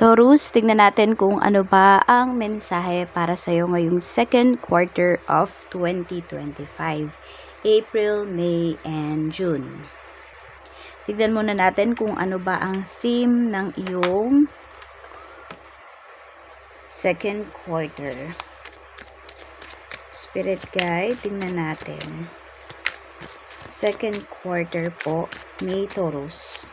Taurus, tignan natin kung ano ba ang mensahe para sa iyo ngayong second quarter of 2025. April, May, and June. Tignan muna natin kung ano ba ang theme ng iyong second quarter. Spirit guide, tingnan natin. Second quarter po, May Taurus.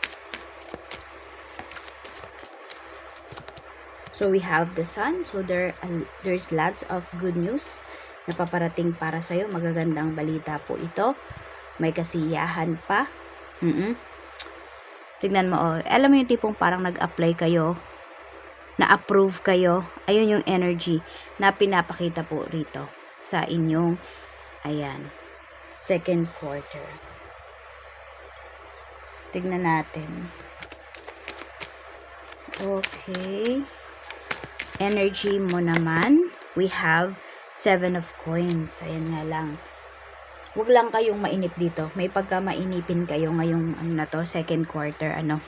So we have the sun. So there there's lots of good news na paparating para sa iyo. Magagandang balita po ito. May kasiyahan pa. Mm Tignan mo, oh. alam mo yung tipong parang nag-apply kayo, na-approve kayo. Ayun yung energy na pinapakita po rito sa inyong, ayan, second quarter. Tignan natin. Okay energy mo naman, we have seven of coins. Ayan nga lang. Huwag lang kayong mainip dito. May pagka mainipin kayo ngayong ano na to, second quarter, ano.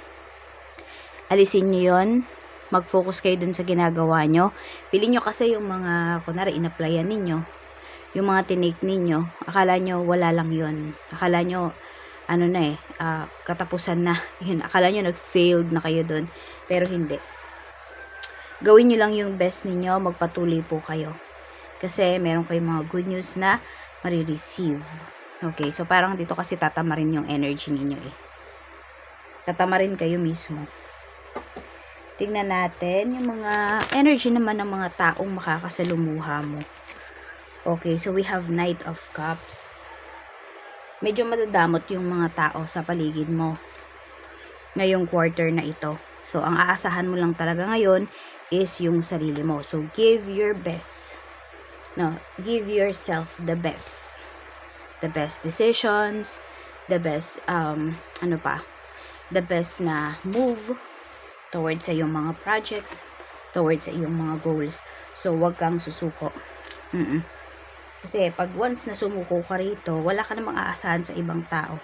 Alisin nyo yon Mag-focus kayo dun sa ginagawa nyo. Pili nyo kasi yung mga, kunwari, in-applyan ninyo. Yung mga tinake ninyo. Akala nyo, wala lang yon Akala nyo, ano na eh, uh, katapusan na. Yun, akala nyo nag-failed na kayo dun. Pero hindi gawin nyo lang yung best ninyo, magpatuloy po kayo. Kasi meron kayong mga good news na marireceive. Okay, so parang dito kasi tatamarin yung energy ninyo eh. Tatamarin kayo mismo. Tingnan natin yung mga energy naman ng mga taong makakasalumuha mo. Okay, so we have Knight of Cups. Medyo madadamot yung mga tao sa paligid mo ngayong quarter na ito. So, ang aasahan mo lang talaga ngayon is yung sarili mo. So, give your best. No, give yourself the best. The best decisions, the best, um, ano pa, the best na move towards sa iyong mga projects, towards sa iyong mga goals. So, wag kang susuko. Mm-mm. Kasi, pag once na sumuko ka rito, wala ka namang aasahan sa ibang tao.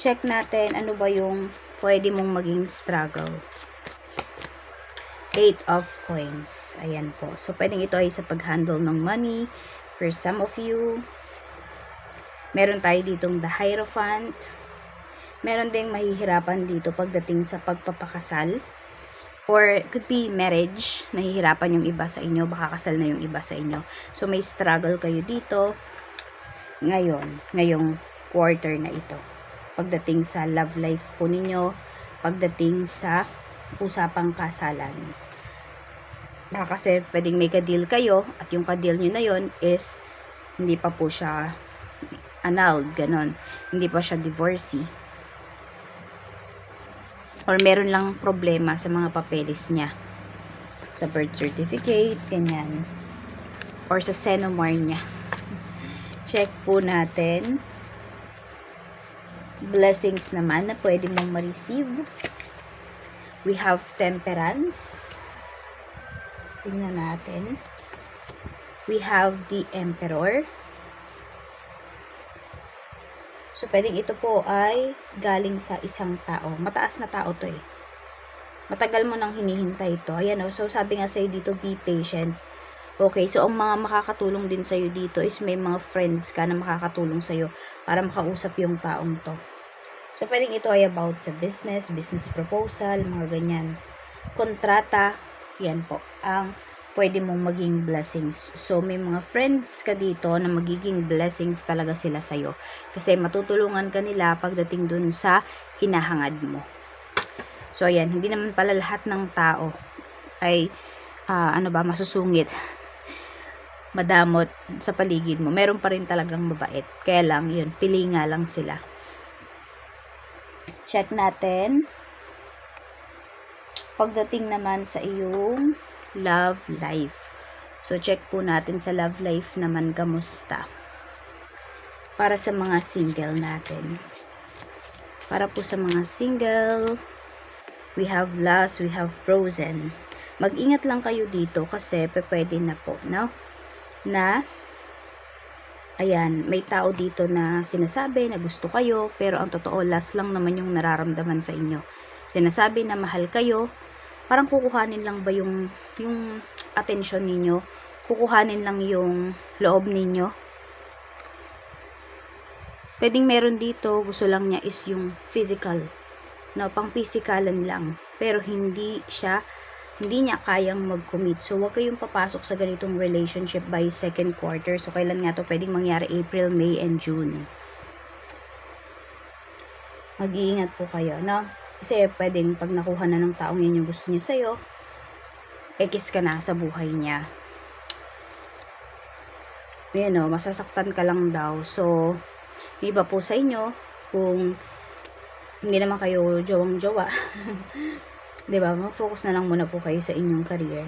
Check natin ano ba yung pwede mong maging struggle. Eight of coins. Ayan po. So, pwedeng ito ay sa pag-handle ng money for some of you. Meron tayo ditong the Hierophant. Meron ding mahihirapan dito pagdating sa pagpapakasal. Or could be marriage. Nahihirapan yung iba sa inyo. Baka kasal na yung iba sa inyo. So, may struggle kayo dito. Ngayon. Ngayong quarter na ito. Pagdating sa love life po ninyo. Pagdating sa usapang kasalan. Baka kasi pwedeng may ka-deal kayo at yung ka-deal nyo na yon is hindi pa po siya annulled, ganon. Hindi pa siya divorcee. Or meron lang problema sa mga papeles niya. Sa birth certificate, ganyan. Or sa senomar niya. Check po natin. Blessings naman na pwede mong ma-receive. We have temperance. Tingnan natin. We have the emperor. So, pwedeng ito po ay galing sa isang tao. Mataas na tao to eh. Matagal mo nang hinihintay ito. Ayan o. Oh. So, sabi nga sa'yo dito, be patient. Okay, so ang mga makakatulong din sa'yo dito is may mga friends ka na makakatulong sa'yo para makausap yung taong to. So, pwedeng ito ay about sa business, business proposal, mga ganyan. Kontrata, yan po, ang pwede mong maging blessings. So, may mga friends ka dito na magiging blessings talaga sila sa'yo. Kasi matutulungan ka nila pagdating dun sa hinahangad mo. So, ayan, hindi naman pala lahat ng tao ay, uh, ano ba, masusungit madamot sa paligid mo. Meron pa rin talagang mabait. Kaya lang, yun, pili nga lang sila. Check natin. Pagdating naman sa iyong love life. So, check po natin sa love life naman kamusta. Para sa mga single natin. Para po sa mga single, we have lost, we have frozen. Mag-ingat lang kayo dito kasi pwede na po, no? Na Ayan, may tao dito na sinasabi na gusto kayo, pero ang totoo, last lang naman yung nararamdaman sa inyo. sinasabi na mahal kayo, parang kukuhanin lang ba yung, yung attention ninyo? Kukuhanin lang yung loob ninyo? Pwedeng meron dito, gusto lang niya is yung physical. No, pang physikalan lang. Pero hindi siya, hindi niya kayang mag-commit. So, huwag kayong papasok sa ganitong relationship by second quarter. So, kailan nga to pwedeng mangyari? April, May, and June. Mag-iingat po kayo, no? Kasi pwedeng pag nakuha na ng taong yun yung gusto niya sa'yo, ekis ka na sa buhay niya. Ayan o, masasaktan ka lang daw. So, iba po sa inyo, kung hindi naman kayo jowang-jowa, 'di ba? Mag-focus na lang muna po kayo sa inyong career.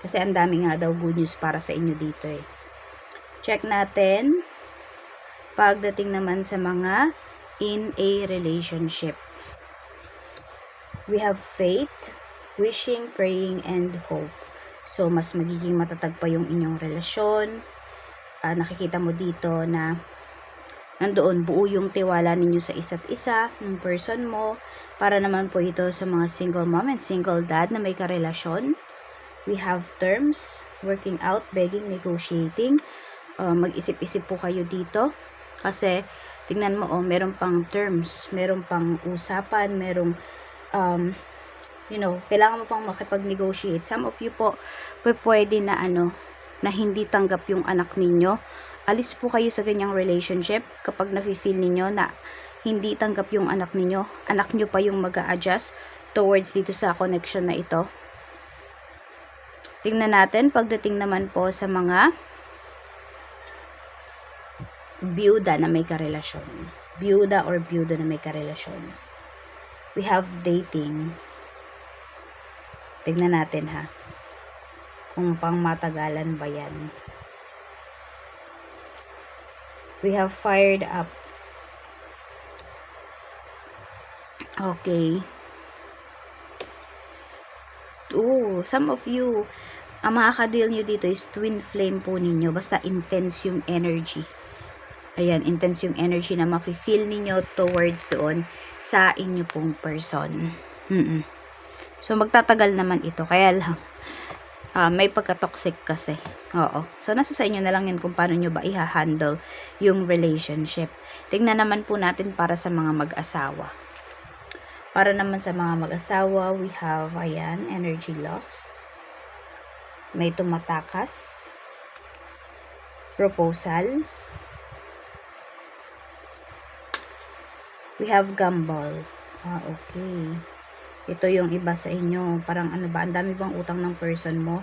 Kasi ang dami nga daw good news para sa inyo dito eh. Check natin. Pagdating naman sa mga in a relationship. We have faith, wishing, praying, and hope. So, mas magiging matatag pa yung inyong relasyon. Ah, nakikita mo dito na nandoon buo yung tiwala ninyo sa isa't isa, ng person mo, para naman po ito sa mga single mom and single dad na may karelasyon. We have terms, working out, begging, negotiating. Uh, mag-isip-isip po kayo dito. Kasi, tingnan mo, oh, meron pang terms, meron pang usapan, merong, um, you know, kailangan mo pang makipag-negotiate. Some of you po, pwede na ano, na hindi tanggap yung anak ninyo alis po kayo sa ganyang relationship kapag nafe-feel ninyo na hindi tanggap yung anak ninyo, anak nyo pa yung mag adjust towards dito sa connection na ito. Tingnan natin, pagdating naman po sa mga byuda na may karelasyon. Byuda or byuda na may karelasyon. We have dating. Tingnan natin ha. Kung pang matagalan ba yan we have fired up. Okay. Oh, some of you, ang mga ka-deal nyo dito is twin flame po ninyo. Basta intense yung energy. Ayan, intense yung energy na mafe-feel ninyo towards doon sa inyo pong person. Mm -mm. So, magtatagal naman ito. Kaya lang, uh, may pagka-toxic kasi. Oo. So, nasa sa inyo na lang yan kung paano nyo ba i-handle yung relationship. Tingnan naman po natin para sa mga mag-asawa. Para naman sa mga mag-asawa, we have, ayan, energy lost. May tumatakas. Proposal. We have gamble. Ah, okay ito yung iba sa inyo, parang ano ba, ang dami bang utang ng person mo?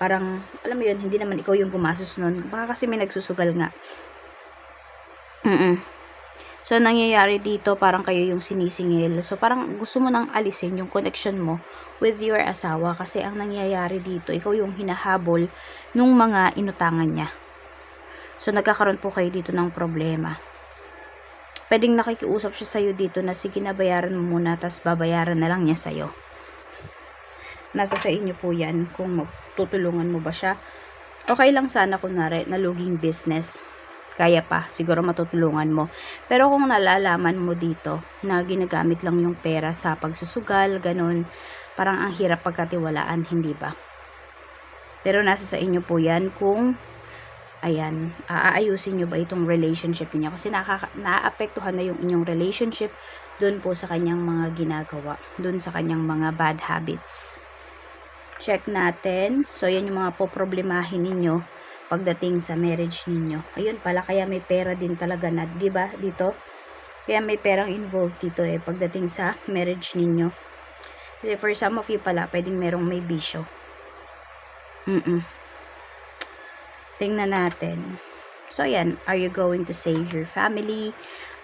Parang, alam mo yun, hindi naman ikaw yung gumasos nun. Baka kasi may nagsusugal nga. Mm, So, nangyayari dito, parang kayo yung sinisingil. So, parang gusto mo nang alisin yung connection mo with your asawa. Kasi ang nangyayari dito, ikaw yung hinahabol nung mga inutangan niya. So, nagkakaroon po kayo dito ng problema pwedeng nakikiusap siya sa'yo dito na sige na bayaran mo muna tapos babayaran na lang niya sa'yo. Nasa sa inyo po yan kung magtutulungan mo ba siya. Okay lang sana kunwari na luging business. Kaya pa, siguro matutulungan mo. Pero kung nalalaman mo dito na ginagamit lang yung pera sa pagsusugal, ganun, parang ang hirap pagkatiwalaan, hindi ba? Pero nasa sa inyo po yan kung ayan, aayusin nyo ba itong relationship niya kasi naaapektuhan na yung inyong relationship dun po sa kanyang mga ginagawa, dun sa kanyang mga bad habits. Check natin. So, yan yung mga poproblemahin ninyo pagdating sa marriage ninyo. Ayun pala, kaya may pera din talaga na, di ba dito? Kaya may perang involved dito eh, pagdating sa marriage ninyo. Kasi for some of you pala, pwedeng merong may bisyo. Mm-mm. Tingnan natin. So, ayan. Are you going to save your family?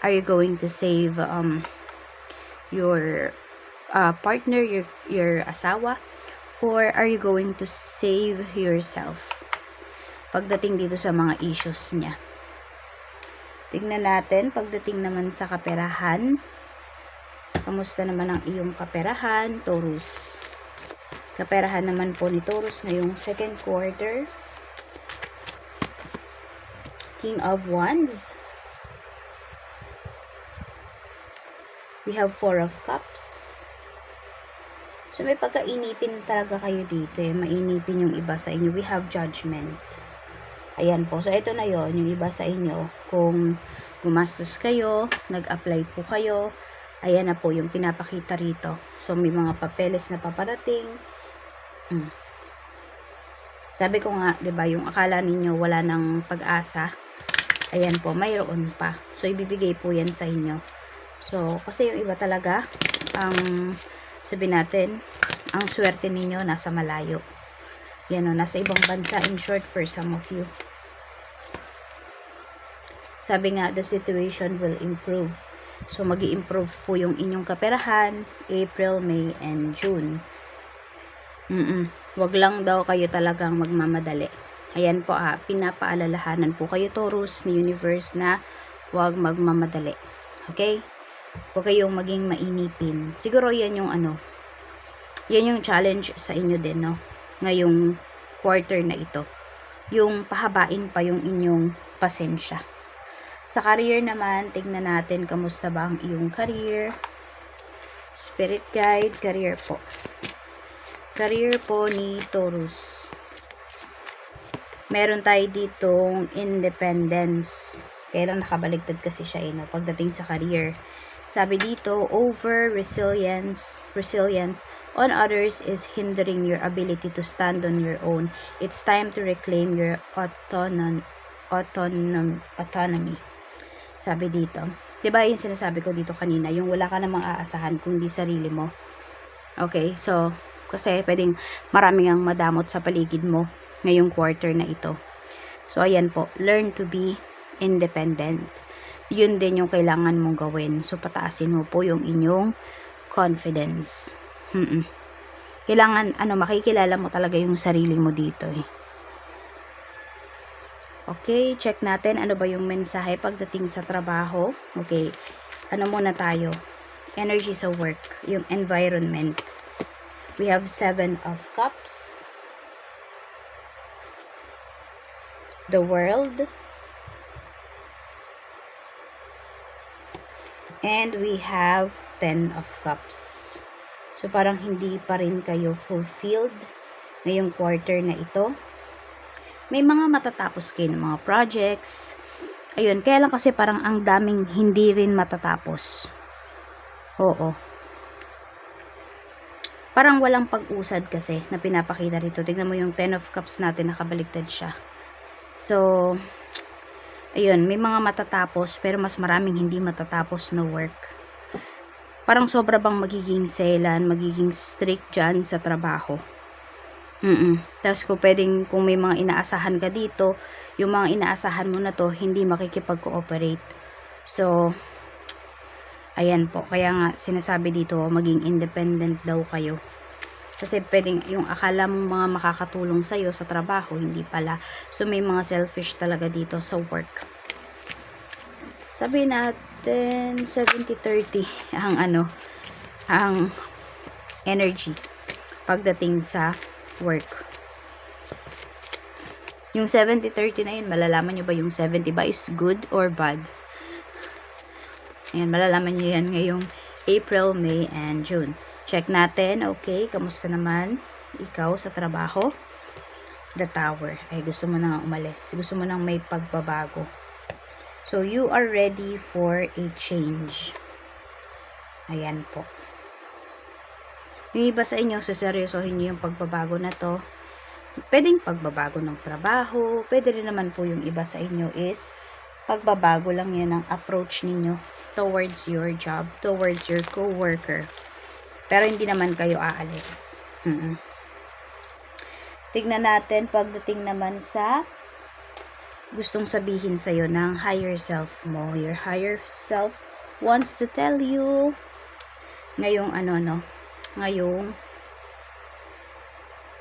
Are you going to save um, your uh, partner, your, your asawa? Or are you going to save yourself? Pagdating dito sa mga issues niya. Tingnan natin, pagdating naman sa kaperahan. Kamusta naman ang iyong kaperahan, Taurus? Kaperahan naman po ni Taurus ngayong second quarter. King of Wands. We have Four of Cups. So, may pagkainipin talaga kayo dito eh. Mainipin yung iba sa inyo. We have judgment. Ayan po. So, ito na yon yung iba sa inyo. Kung gumastos kayo, nag-apply po kayo, ayan na po yung pinapakita rito. So, may mga papeles na paparating. Mm. Sabi ko nga, 'di ba, yung akala ninyo wala nang pag-asa. Ayan po, mayroon pa. So, ibibigay po yan sa inyo. So, kasi yung iba talaga, ang sabi natin, ang swerte ninyo nasa malayo. Yan o, nasa ibang bansa in short for some of you. Sabi nga, the situation will improve. So, mag improve po yung inyong kaperahan, April, May, and June. Mm-mm. Wag lang daw kayo talagang magmamadali. Ayan po ah, pinapaalalahanan po kayo Taurus ni Universe na wag magmamadali. Okay? Huwag kayong maging mainipin. Siguro yan yung ano, yan yung challenge sa inyo din, no? Ngayong quarter na ito. Yung pahabain pa yung inyong pasensya. Sa career naman, tignan natin kamusta ba ang iyong career. Spirit guide, career po. Career po ni Taurus. Meron tayo ditong independence. Kaya lang nakabaligtad kasi siya eh, no? pagdating sa career. Sabi dito, over resilience, resilience on others is hindering your ability to stand on your own. It's time to reclaim your autonom, autonom, autonomy. Sabi dito. 'Di ba yung sinasabi ko dito kanina, yung wala ka namang aasahan kung di sarili mo. Okay, so, kasi pwedeng maraming ang madamot sa paligid mo ngayong quarter na ito. So, ayan po, learn to be independent. Yun din yung kailangan mong gawin. So, pataasin mo po yung inyong confidence. Mm-mm. Kailangan, ano, makikilala mo talaga yung sarili mo dito eh. Okay, check natin ano ba yung mensahe pagdating sa trabaho. Okay, ano muna tayo? Energy sa work, yung environment. We have seven of cups. The world. And we have ten of cups. So, parang hindi pa rin kayo fulfilled ngayong quarter na ito may mga matatapos kayo ng mga projects. Ayun, kaya lang kasi parang ang daming hindi rin matatapos. Oo. Parang walang pag-usad kasi na pinapakita rito. Tignan mo yung 10 of cups natin, nakabaligtad siya. So, ayun, may mga matatapos pero mas maraming hindi matatapos na work. Parang sobra bang magiging selan, magiging strict dyan sa trabaho. Mm Tapos kung pwedeng, kung may mga inaasahan ka dito, yung mga inaasahan mo na to, hindi makikipag-cooperate. So, ayan po. Kaya nga, sinasabi dito, maging independent daw kayo. Kasi pwedeng, yung akala mong mga makakatulong sa'yo sa trabaho, hindi pala. So, may mga selfish talaga dito sa work. Sabi natin, 70-30 ang ano, ang energy pagdating sa work. Yung 70-30 na yun, malalaman nyo ba yung 70 ba is good or bad? Ayan, malalaman nyo yan ngayong April, May, and June. Check natin, okay, kamusta naman ikaw sa trabaho? The Tower. Ay, gusto mo nang umalis. Gusto mo nang may pagbabago. So, you are ready for a change. Ayan po. Yung iba sa inyo, saseryosohin nyo yung pagbabago na to. Pwedeng pagbabago ng trabaho. Pwede rin naman po yung iba sa inyo is pagbabago lang yan ang approach ninyo towards your job, towards your co-worker. Pero hindi naman kayo aalis. Hmm. Tignan natin pagdating naman sa gustong sabihin sa'yo ng higher self mo. Your higher self wants to tell you ngayong ano no, ngayong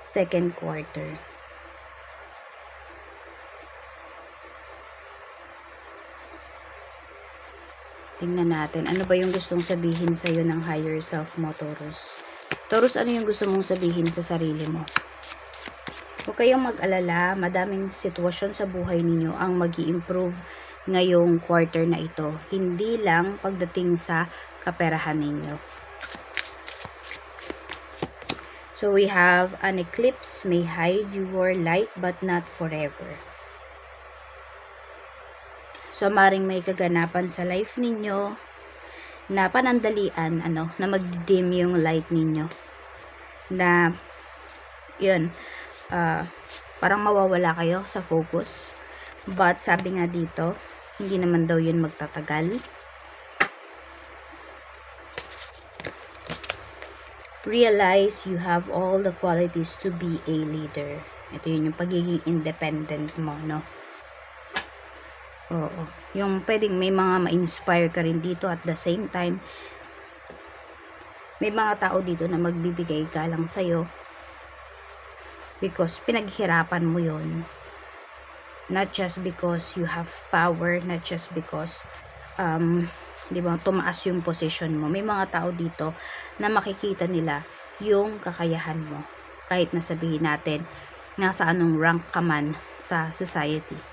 second quarter. Tingnan natin, ano ba yung gustong sabihin sa iyo ng higher self mo, Taurus? Taurus, ano yung gusto mong sabihin sa sarili mo? Huwag kayong mag-alala, madaming sitwasyon sa buhay ninyo ang mag improve ngayong quarter na ito. Hindi lang pagdating sa kaperahan ninyo. So we have an eclipse may hide your light but not forever. So maring may kaganapan sa life ninyo na panandalian ano na mag-dim yung light ninyo. Na yun ah, parang mawawala kayo sa focus. But sabi nga dito hindi naman daw yun magtatagal. Realize you have all the qualities to be a leader. Ito yun yung pagiging independent mo no Oo. Yung pwedeng may mga ma-inspire ka rin dito at the same time, may mga tao dito na magbibigay galang sa'yo because pinaghirapan mo yon not just because you have power not just because um, di ba tumaas yung position mo. May mga tao dito na makikita nila yung kakayahan mo. Kahit na sabihin natin nasa anong rank ka man sa society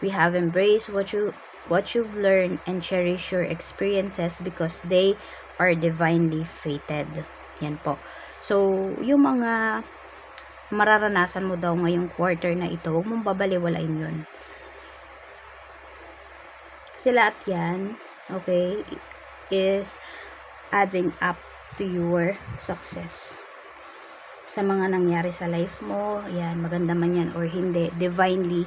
we have embraced what you what you've learned and cherish your experiences because they are divinely fated. Yan po. So, yung mga mararanasan mo daw ngayong quarter na ito, huwag mong babaliwalain yun. Kasi lahat yan, okay, is adding up to your success sa mga nangyari sa life mo, yan, maganda man yan or hindi, divinely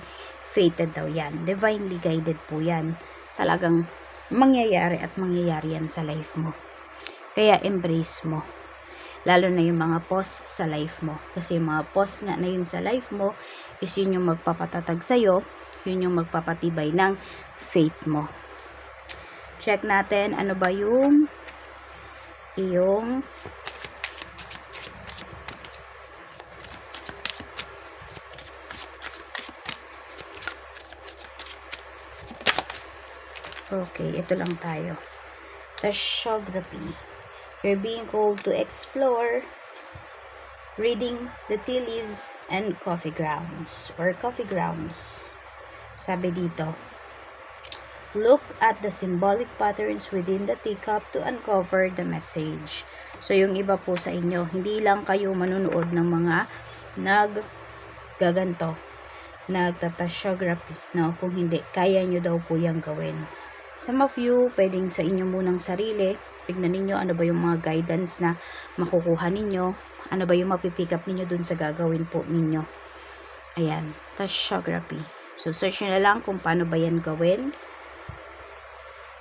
fated daw yan. Divinely guided po yan. Talagang mangyayari at mangyayari yan sa life mo. Kaya embrace mo. Lalo na yung mga pause sa life mo. Kasi yung mga pause nga na yun sa life mo is yun yung magpapatatag sa'yo, yun yung magpapatibay ng faith mo. Check natin ano ba yung iyong Okay, ito lang tayo. Tashiography. You're being called to explore reading the tea leaves and coffee grounds or coffee grounds. Sabi dito, look at the symbolic patterns within the teacup to uncover the message. So, yung iba po sa inyo, hindi lang kayo manunood ng mga naggaganto, nagtatasyography, no? Kung hindi, kaya nyo daw po yung gawin. Some of you, pwedeng sa inyo munang sarili, tignan ninyo ano ba yung mga guidance na makukuha ninyo, ano ba yung mapipick up ninyo dun sa gagawin po ninyo. Ayan, tashyography. So, search nyo na lang kung paano ba yan gawin.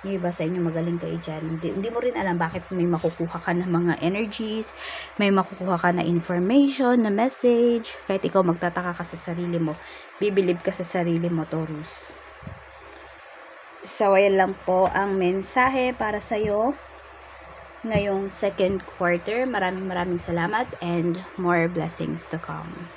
Yung iba sa inyo magaling kayo dyan. Hindi, hindi mo rin alam bakit may makukuha ka ng mga energies, may makukuha ka na information, na message. Kahit ikaw magtataka ka sa sarili mo, bibilib ka sa sarili mo, Taurus. So, ayan lang po ang mensahe para sa'yo ngayong second quarter. Maraming maraming salamat and more blessings to come.